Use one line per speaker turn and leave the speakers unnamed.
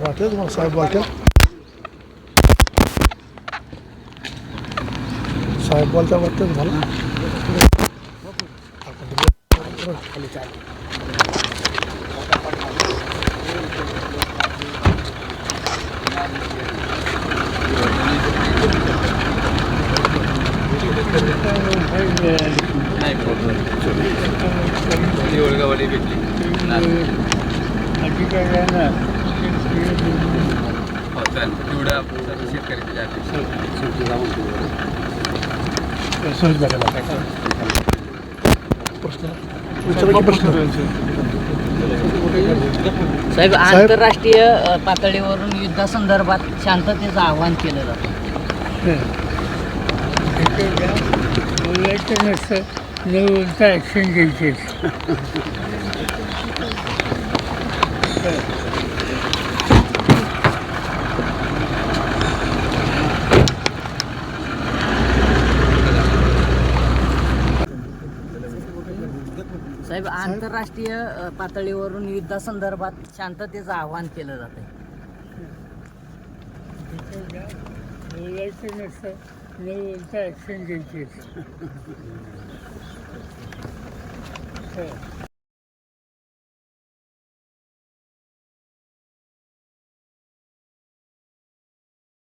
وهكذا وصاحب وهكذا صاحب والده وهكذا والله خليه
تعال नाही वाली भेटली आणखी काय ना हो
चालेल सहज प्रश्न प्रश्न
साहेब आंतरराष्ट्रीय पातळीवरून युद्धासंदर्भात शांततेचं आवाहन केलं जातं.
ॲक्शन घ्यायचे
साहेब आंतरराष्ट्रीय अ, पातळीवरून युद्धासंदर्भात शांततेचं आवाहन केलं जातं
बोलायचं नसतं. न बोलता ॲक्शन घ्यायचे